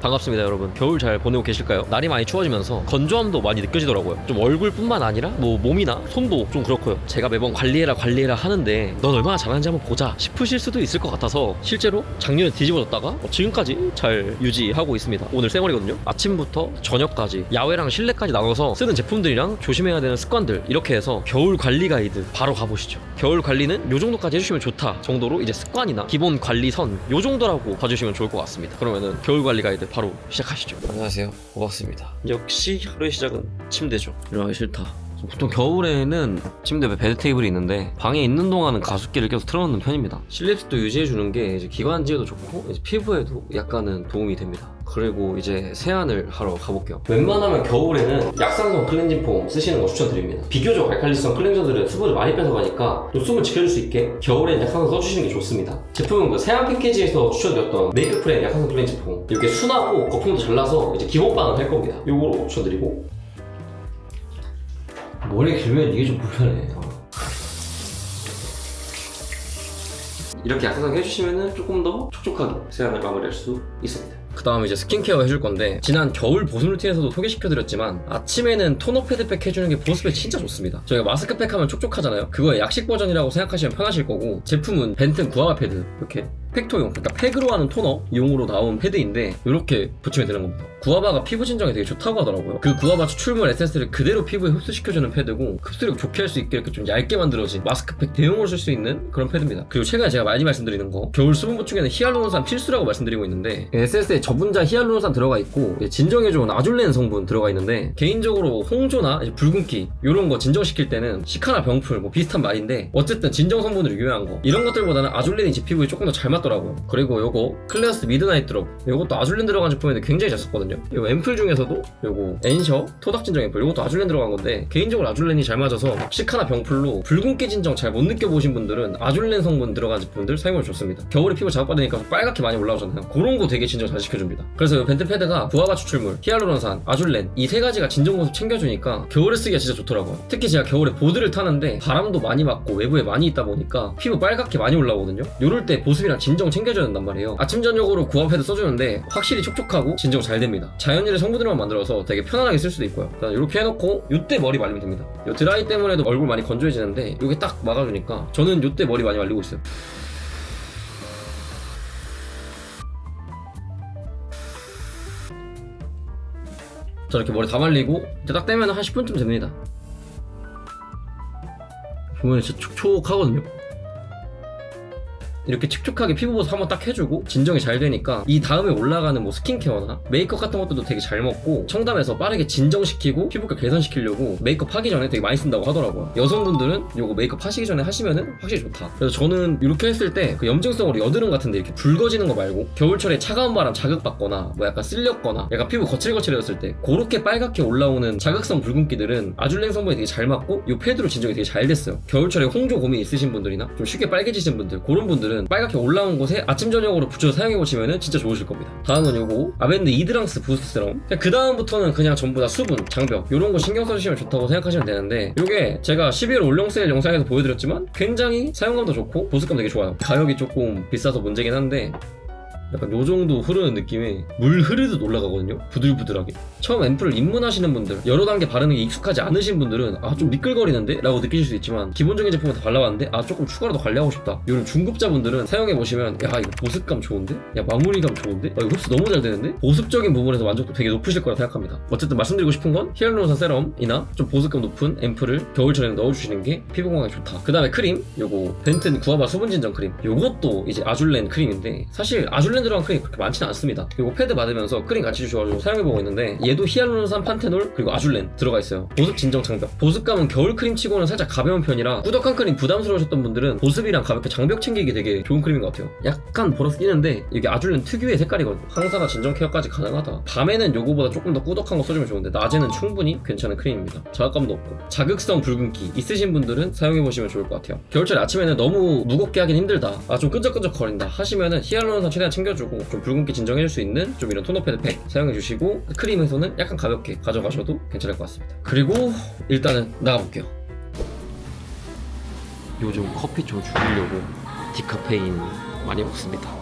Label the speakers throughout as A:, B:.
A: 반갑습니다 여러분. 겨울 잘 보내고 계실까요? 날이 많이 추워지면서 건조함도 많이 느껴지더라고요. 좀 얼굴뿐만 아니라 뭐 몸이나 손도 좀 그렇고요. 제가 매번 관리해라 관리해라 하는데 넌 얼마나 잘하는지 한번 보자 싶으실 수도 있을 것 같아서 실제로 작년에 뒤집어졌다가 어, 지금까지 잘 유지하고 있습니다. 오늘 생얼이거든요. 아침부터 저녁까지 야외랑 실내까지 나눠서 쓰는 제품들이랑 조심해야 되는 습관들 이렇게 해서 겨울 관리 가이드 바로 가보시죠. 겨울 관리는 요 정도까지 해주시면 좋다 정도로 이제 습관이나 기본 관리 선 요 정도라고 봐주시면 좋을 것 같습니다. 그러면은 겨울 관리 가이드 바로 시작하시죠. 안녕하세요. 고박습니다. 역시 하루의 시작은 침대죠. 일어나기 싫다 보통 겨울에는 침대 에 베드 테이블이 있는데 방에 있는 동안은 가습기를 계속 틀어놓는 편입니다. 실립습도 유지해주는 게 이제 기관지에도 좋고 이제 피부에도 약간은 도움이 됩니다. 그리고 이제 세안을 하러 가볼게요. 웬만하면 겨울에는 약산성 클렌징 폼 쓰시는 거 추천드립니다. 비교적 알칼리성 클렌저들은 수분을 많이 뺏어가니까 좀 숨을 지켜줄 수 있게 겨울엔 약산성 써주시는 게 좋습니다. 제품은 그 세안 패키지에서 추천드렸던 메이크업 프렌 약산성 클렌징 폼. 이렇게 순하고 거품도 잘 나서 이제 기본빵을 할 겁니다. 요거로 추천드리고 머리 길면 이게 좀 불편해. 어. 이렇게 약사상 해주시면 조금 더 촉촉하게 세안을 마무리할 수 있습니다. 그 다음에 이제 스킨케어 해줄 건데 지난 겨울 보습 루틴에서도 소개시켜드렸지만 아침에는 토너 패드팩 해주는 게 보습에 진짜 좋습니다 저희가 마스크팩 하면 촉촉하잖아요 그거의 약식 버전이라고 생각하시면 편하실 거고 제품은 벤튼 구아바 패드 이렇게 팩토용 그러니까 팩으로 하는 토너? 용으로 나온 패드인데 이렇게 붙이면 되는 겁니다. 구아바가 피부 진정에 되게 좋다고 하더라고요. 그 구아바 추출물 에센스를 그대로 피부에 흡수시켜주는 패드고 흡수력 좋게 할 수 있게 이렇게 좀 얇게 만들어진 마스크팩 대용으로 쓸 수 있는 그런 패드입니다. 그리고 최근에 제가 많이 말씀드리는 거 겨울 수분 보충에는 히알루론산 필수라고 말씀드리고 있는데 에센스에 저분자 히알루론산 들어가 있고 좋은 아줄렌 성분 들어가 있는데 개인적으로 홍조나 붉은기 이런 거 진정시킬 때는 시카나 병풀 뭐 비슷한 말인데 어쨌든 진정 성분으로 유효한 거. 이런 것들보다는 아줄렌이 제 피부에 조금 더잘 맞 더라고요. 그리고 요거 클레어스 미드나잇 드롭 요것도 아줄렌 들어간 제품인데 굉장히 잘 썼거든요. 요 앰플 중에서도 요거 엔셔 토닥 진정 앰플 요것도 아줄렌 들어간 건데 개인적으로 아줄렌이 잘 맞아서 시카나 병풀로 붉은기 진정 잘 못 느껴보신 분들은 아줄렌 성분 들어간 제품들 사용하면 좋습니다. 겨울에 피부 자극받으니까 빨갛게 많이 올라오잖아요. 그런 거 되게 진정 잘 시켜줍니다. 그래서 이 벤트 패드가 구아바 추출물, 히알루론산, 아줄렌 이 세 가지가 진정 보습 챙겨주니까 겨울에 쓰기가 진짜 좋더라고요. 특히 제가 겨울에 보드를 타는데 바람도 많이 맞고 외부에 많이 있다 보니까 피부 빨갛게 많이 올라오거든요. 요럴 때 보습이랑 진정 챙겨줘야 된단 말이에요. 아침 저녁으로 패드 써주는데 확실히 촉촉하고 진정 잘 됩니다. 자연유래 성분으로만 만들어서 되게 편안하게 쓸 수도 있고요. 일단 이렇게 해놓고 요때 머리 말리면 됩니다. 요 드라이 때문에도 얼굴 많이 건조해지는데 요게 딱 막아주니까 저는 요때 머리 많이 말리고 있어요. 자 이렇게 머리 다 말리고 이제 딱 떼면 한 10분쯤 됩니다. 보면 진짜 촉촉하거든요 이렇게 촉촉하게 피부 보습 한번 딱 해주고 진정이 잘 되니까 이 다음에 올라가는 뭐 스킨케어나 메이크업 같은 것들도 되게 잘 먹고 청담에서 빠르게 진정시키고 피부과 개선시키려고 메이크업 하기 전에 되게 많이 쓴다고 하더라고요. 여성분들은 요거 메이크업 하시기 전에 하시면은 확실히 좋다. 그래서 저는 이렇게 했을 때 그 염증성으로 여드름 같은데 이렇게 붉어지는 거 말고 겨울철에 차가운 바람 자극받거나 뭐 약간 쓸렸거나 약간 피부 거칠거칠해졌을 때 그렇게 빨갛게 올라오는 자극성 붉은기들은 아줄렌 성분이 되게 잘 맞고 요 패드로 진정이 되게 잘 됐어요. 겨울철에 홍조 고민 있으신 분들이나 좀 쉽게 빨개지신 분들 그런 분들은 빨갛게 올라온 곳에 아침 저녁으로 붙여서 사용해 보시면 진짜 좋으실 겁니다. 다음은 요거 아벤드 이드랑스 부스트 세럼. 그 다음부터는 그냥 전부 다 수분, 장벽 이런 거 신경 써주시면 좋다고 생각하시면 되는데 요게 제가 12월 올영 세일 영상에서 보여드렸지만 굉장히 사용감도 좋고 보습감 되게 좋아요. 가격이 조금 비싸서 문제긴 한데 약간 요 정도 흐르는 느낌이 물 흐르듯 올라가거든요. 부들부들하게. 처음 앰플을 입문하시는 분들, 여러 단계 바르는 게 익숙하지 않으신 분들은 아 좀 미끌거리는데? 라고 느끼실 수 있지만 기본적인 제품을 다 발라봤는데 아 조금 추가로 더 관리하고 싶다. 이런 중급자분들은 사용해보시면 야 이거 보습감 좋은데? 야 마무리감 좋은데? 아 이거 흡수 너무 잘 되는데? 보습적인 부분에서 만족도 되게 높으실 거라 생각합니다. 어쨌든 말씀드리고 싶은 건 히알루론산 세럼이나 좀 보습감 높은 앰플을 겨울철에 넣어주시는 게 피부 건강에 좋다. 그 다음에 크림, 요거 벤튼 구아바 수분 진정 크림. 요것도 이제 아줄렌 크림인데 사실 아줄렌 들어간 크림 그렇게 많지는 않습니다. 그리고 패드 받으면서 크림 같이 주셔가지고 사용해보고 있는데 얘도 히알루론산 판테놀 그리고 아줄렌 들어가 있어요. 보습 진정 장벽. 보습감은 겨울 크림 치고는 살짝 가벼운 편이라 꾸덕한 크림 부담스러우셨던 분들은 보습이랑 가볍게 장벽 챙기기 되게 좋은 크림인 것 같아요. 약간 보라스 끼는데 이게 아줄렌 특유의 색깔이거든요. 항산화 진정 케어까지 가능하다. 밤에는 요거보다 조금 더 꾸덕한 거 써주면 좋은데 낮에는 충분히 괜찮은 크림입니다. 자극감도 없고 자극성 붉은기 있으신 분들은 사용해보시면 좋을 것 같아요. 겨울철 아침에는 너무 무겁게 하긴 힘들다. 아 좀 끈적끈적 거린다 하시면은 히알루론산 최대한 챙겨 주고 좀 붉은기 진정해줄 수 있는 좀 이런 토너 패드 팩 사용해주시고 크림에서는 약간 가볍게 가져가셔도 괜찮을 것 같습니다. 그리고 일단은 나가볼게요. 요즘 커피 좀 줄이려고 디카페인 많이 먹습니다.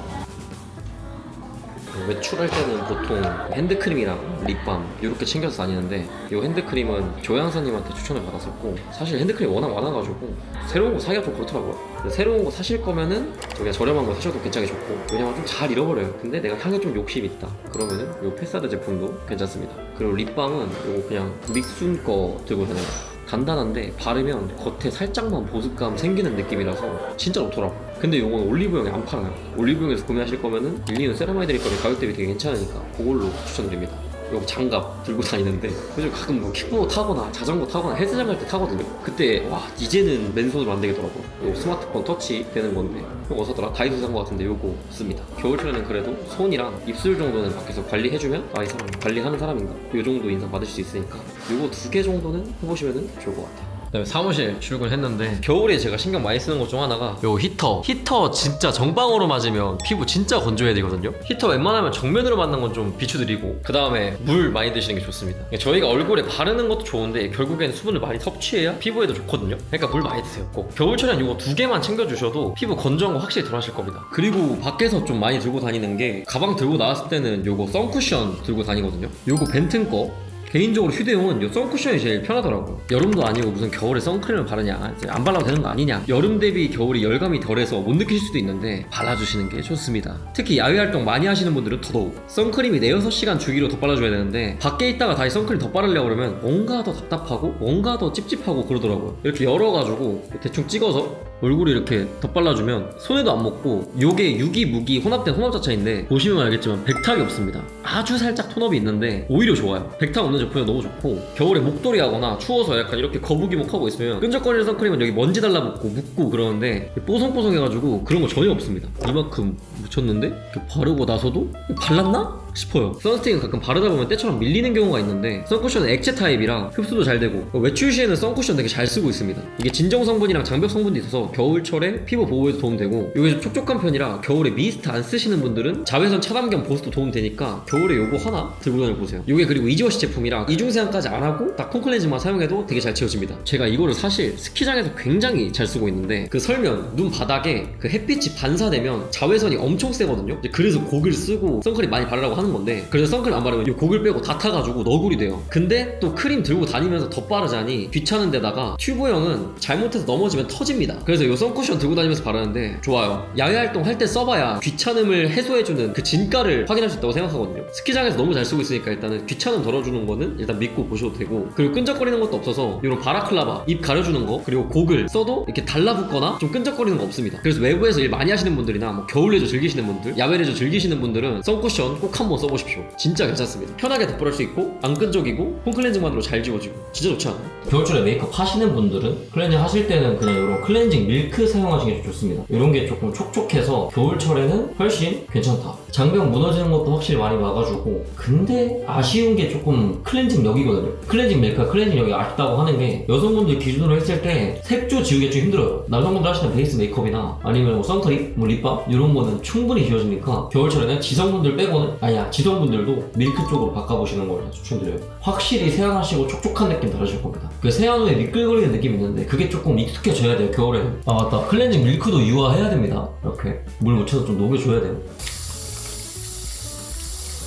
A: 외출할 때는 보통 핸드크림이랑 립밤 이렇게 챙겨서 다니는데 이 핸드크림은 조양사님한테 추천을 받았었고 사실 핸드크림이 워낙 많아가지고 새로운 거 사기가 좀 그렇더라고요. 새로운 거 사실 거면은 그냥 저렴한 거 사셔도 괜찮게 좋고 왜냐면 좀 잘 잃어버려요. 근데 내가 향에 좀 욕심 있다. 그러면은 이 패사드 제품도 괜찮습니다. 그리고 립밤은 이거 그냥 믹순 거 들고 다녀요. 간단한데 바르면 겉에 살짝만 보습감 생기는 느낌이라서 진짜 좋더라고. 근데 이건 올리브영에 안 팔아요. 올리브영에서 구매하실 거면은 밀리는 세라마이드 거리 가격 대비 되게 괜찮으니까 그걸로 추천드립니다. 이거 장갑 들고 다니는데 요즘 가끔 뭐 킥보드 타거나 자전거 타거나 헬스장 갈 때 타거든요. 그때 와 이제는 맨손으로 안 되겠더라고. 요 스마트폰 터치 되는 건데 이거 어서더라 다이소 산거 같은데 요거 씁니다. 겨울철에는 그래도 손이랑 입술 정도는 밖에서 관리해주면 아이 사람 관리하는 사람인가 요 정도 인상 받으실 수 있으니까 요거 두 개 정도는 해보시면 좋을 것 같아요. 그다음에 사무실 출근했는데 겨울에 제가 신경 많이 쓰는 것 중 하나가 요 히터. 히터 진짜 정방으로 맞으면 피부 진짜 건조해야 되거든요. 히터 웬만하면 정면으로 맞는 건 좀 비추드리고 그 다음에 물 많이 드시는 게 좋습니다. 저희가 얼굴에 바르는 것도 좋은데 결국엔 수분을 많이 섭취해야 피부에도 좋거든요. 그러니까 물 많이 드세요 꼭. 겨울철엔 요거 두 개만 챙겨주셔도 피부 건조한 거 확실히 덜 하실 겁니다. 그리고 밖에서 좀 많이 들고 다니는 게 가방 들고 나왔을 때는 요거 선쿠션 들고 다니거든요. 요거 벤튼 거 개인적으로 휴대용은 이 선쿠션이 제일 편하더라고요. 여름도 아니고 무슨 겨울에 선크림을 바르냐, 이제 안 발라도 되는 거 아니냐. 여름 대비 겨울이 열감이 덜해서 못 느끼실 수도 있는데 발라주시는 게 좋습니다. 특히 야외 활동 많이 하시는 분들은 더더욱 선크림이 4, 6시간 주기로 더 발라줘야 되는데 밖에 있다가 다시 선크림 더 바르려고 그러면 뭔가 더 답답하고 뭔가 더 찝찝하고 그러더라고요. 이렇게 열어가지고 대충 찍어서 얼굴에 이렇게 덧발라주면 손에도 안 먹고 요게 유기 무기 혼합된 혼합 자체인데 보시면 알겠지만 백탁이 없습니다 아주 살짝 톤업이 있는데 오히려 좋아요 백탁 없는 제품이 너무 좋고 겨울에 목도리 하거나 추워서 약간 이렇게 거북이목 하고 있으면 끈적거리는 선크림은 여기 먼지 달라붙고 묻고 그러는데 뽀송뽀송해가지고 그런 거 전혀 없습니다. 이만큼 묻혔는데? 바르고 나서도? 발랐나? 싶어요. 선스틱은 가끔 바르다 보면 때처럼 밀리는 경우가 있는데 선쿠션은 액체 타입이라 흡수도 잘 되고 외출 시에는 선쿠션 되게 잘 쓰고 있습니다. 이게 진정 성분이랑 장벽 성분도 있어서 겨울철에 피부 보호에도 도움되고 이게 좀 촉촉한 편이라 겨울에 미스트 안 쓰시는 분들은 자외선 차단 겸 보습도 도움되니까 겨울에 요거 하나 들고 다녀 보세요. 이게 그리고 이지워시 제품이라 이중세안까지 안 하고 딱콘 클렌징만 사용해도 되게 잘 채워집니다. 제가 이거를 사실 스키장에서 굉장히 잘 쓰고 있는데 그 설면 눈 바닥에 그 햇빛이 반사되면 자외선이 엄청 세거든요. 그래서 고글 쓰고 선크림 많이 바르라고 하는 건데 그래서 선크림 안 바르면 이 고글 빼고 다 타가지고 너구리 돼요. 근데 또 크림 들고 다니면서 덧바르자니 귀찮은 데다가 튜브형은 잘못해서 넘어지면 터집니다. 그래서 이 선쿠션 들고 다니면서 바르는데 좋아요. 야외 활동 할 때 써봐야 귀찮음을 해소해주는 그 진가를 확인할 수 있다고 생각하거든요. 스키장에서 너무 잘 쓰고 있으니까 일단은 귀찮음 덜어주는 거는 일단 믿고 보셔도 되고 그리고 끈적거리는 것도 없어서 이런 바라클라바 입 가려주는 거 그리고 고글 써도 이렇게 달라붙거나 좀 끈적거리는 거 없습니다. 그래서 외부에서 일 많이 하시는 분들이나 뭐 겨울 레저 즐기시는 분들, 야외 레저 즐기시는 분들은 선쿠션 꼭 한번 써보십시오. 진짜 괜찮습니다. 편하게 덧바를 수 있고 안 끈적이고 홈클렌징만으로 잘 지워지고 진짜 좋지 않아요? 겨울철에 메이크업 하시는 분들은 클렌징 하실 때는 그냥 이런 클렌징 밀크 사용하시는 게 좋습니다. 이런 게 조금 촉촉해서 겨울철에는 훨씬 괜찮다. 장벽 무너지는 것도 확실히 많이 막아주고 근데 아쉬운 게 조금 클렌징 력이거든요. 클렌징 밀크가 클렌징 력이 아쉽다고 하는 게 여성분들 기준으로 했을 때 색조 지우기 좀 힘들어요. 남성분들 하시는 베이스 메이크업이나 아니면 뭐 선크림, 뭐 립밤 이런 거는 충분히 지워지니까 겨울철에는 지성분들 빼고는 아니야 지성분들도 밀크 쪽으로 바꿔보시는 걸 추천드려요. 확실히 세안하시고 촉촉한 느낌 다르실 겁니다. 그 세안 후에 미끌거리는 느낌 있는데 그게 조금 익숙해져야 돼요 겨울에는. 아 맞다 클렌징 밀크도 유화해야 됩니다. 이렇게 물 묻혀서 좀 녹여줘야 돼요.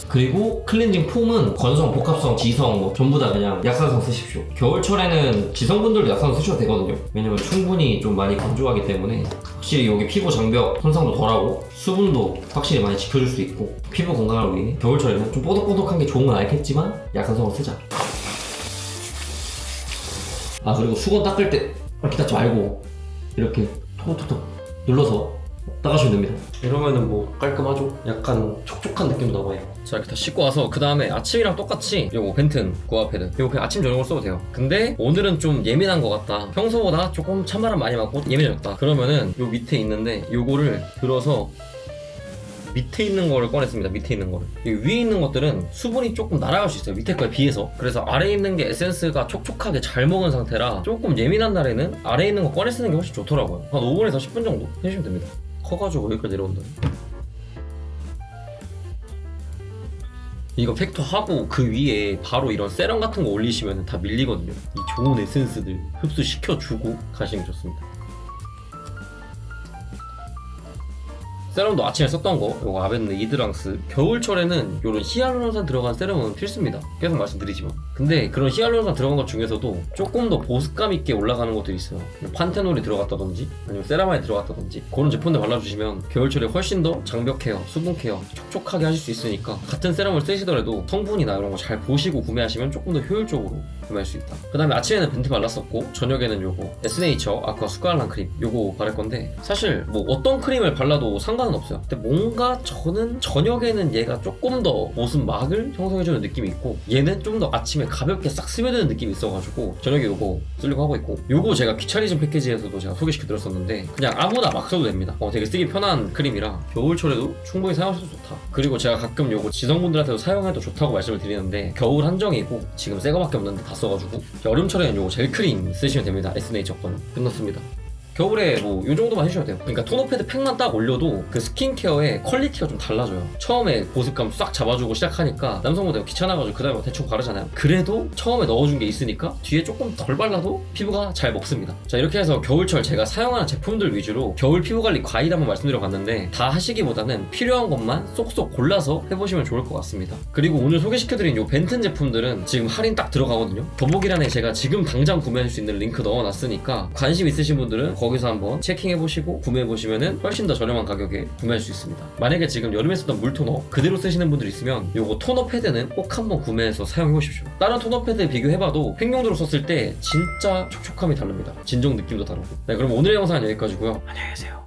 A: 그리고 클렌징 폼은 건성, 복합성, 지성 뭐 전부 다 그냥 약산성 쓰십시오. 겨울철에는 지성분들도 약산성 쓰셔도 되거든요. 왜냐면 충분히 좀 많이 건조하기 때문에 확실히 여기 피부 장벽 손상도 덜하고 수분도 확실히 많이 지켜줄 수 있고 피부 건강을 위해 겨울철에는 좀 뽀득뽀득한 게 좋은 건 알겠지만 약산성을 쓰자. 아 그리고 수건 닦을 때 이렇게 닦지 말고 이렇게 톡톡톡 눌러서 닦아주면 됩니다. 이러면은 뭐 깔끔하죠? 약간 촉촉한 느낌도 남아요. 자 이렇게 다 씻고 와서 그 다음에 아침이랑 똑같이 요거 벤튼 고아 패드 요거 그냥 아침 저녁으로 써도 돼요. 근데 오늘은 좀 예민한 것 같다. 평소보다 조금 찬바람 많이 맞고 예민해졌다. 그러면은 요 밑에 있는데 요거를 들어서 밑에 있는 거를 꺼냈습니다. 밑에 있는 거를. 이 위에 있는 것들은 수분이 조금 날아갈 수 있어요. 밑에 거에 비해서. 그래서 아래에 있는 게 에센스가 촉촉하게 잘 먹은 상태라 조금 예민한 날에는 아래에 있는 거 꺼내 쓰는 게 훨씬 좋더라고요. 한 5분에서 10분 정도 해주시면 됩니다. 커가지고 여기까지 내려온다. 이거 팩토 하고 그 위에 바로 이런 세럼 같은 거 올리시면 다 밀리거든요. 이 좋은 에센스들 흡수시켜주고 가시는 게 좋습니다. 세럼도 아침에 썼던 거 요거 아벤느 이드랑스 겨울철에는 요런 히알루론산 들어간 세럼은 필수입니다 계속 말씀드리지만 근데 그런 히알루론산 들어간 것 중에서도 조금 더 보습감 있게 올라가는 것들이 있어요. 판테놀이 들어갔다든지 아니면 세라마이 들어갔다든지 그런 제품들 발라주시면 겨울철에 훨씬 더 장벽 케어, 수분 케어 촉촉하게 하실 수 있으니까 같은 세럼을 쓰시더라도 성분이나 이런 거 잘 보시고 구매하시면 조금 더 효율적으로 구매할 수 있다. 그 다음에 아침에는 벤트 발랐었고 저녁에는 요거 에스네이처 아쿠아 수가알란 크림 요거 바를 건데 사실 뭐 어떤 크림을 발라도 상관은 없어요. 근데 뭔가 저는 저녁에는 얘가 조금 더 보습 막을 형성해주는 느낌이 있고 얘는 좀 더 아침에 가볍게 싹 스며드는 느낌이 있어가지고 저녁에 요거 쓰려고 하고 있고 요거 제가 귀차리즘 패키지에서도 제가 소개시켜드렸었는데 그냥 아무나 막 써도 됩니다. 어, 되게 쓰기 편한 크림이라 겨울철에도 충분히 사용하셔도 좋다. 그리고 제가 가끔 요거 지성분들한테도 사용해도 좋다고 말씀을 드리는데 겨울 한정이고 지금 새 거밖에 없는데 다 써가지고 여름철에는 요거 젤 크림 쓰시면 됩니다. 에스네이처 거는 끝났습니다 겨울에 뭐이 정도만 해주셔도 돼요. 그러니까 토너 패드 팩만 딱 올려도 그 스킨케어의 퀄리티가 좀 달라져요. 처음에 보습감 싹 잡아주고 시작하니까 남성분들 귀찮아가지고 그 다음에 대충 바르잖아요. 그래도 처음에 넣어준 게 있으니까 뒤에 조금 덜 발라도 피부가 잘 먹습니다. 자 이렇게 해서 겨울철 제가 사용하는 제품들 위주로 겨울 피부 관리 과일 한번 말씀드려 봤는데 다 하시기보다는 필요한 것만 쏙쏙 골라서 해보시면 좋을 것 같습니다. 그리고 오늘 소개시켜드린 요 벤튼 제품들은 지금 할인 딱 들어가거든요. 더보기란에 제가 지금 당장 구매할 수 있는 링크 넣어놨으니까 관심 있으신 분들은 거기 서 한번 체킹해보시고 구매해보시면은 훨씬 더 저렴한 가격에 구매할 수 있습니다. 만약에 지금 여름에 쓰던 물토너 그대로 쓰시는 분들 있으면 요거 토너 패드는 꼭 한번 구매해서 사용해보십시오. 다른 토너 패드 비교해봐도 횡용도로 썼을 때 진짜 촉촉함이 다릅니다. 진정 느낌도 다르고. 네, 그럼 오늘의 영상은 여기까지고요. 안녕히 계세요.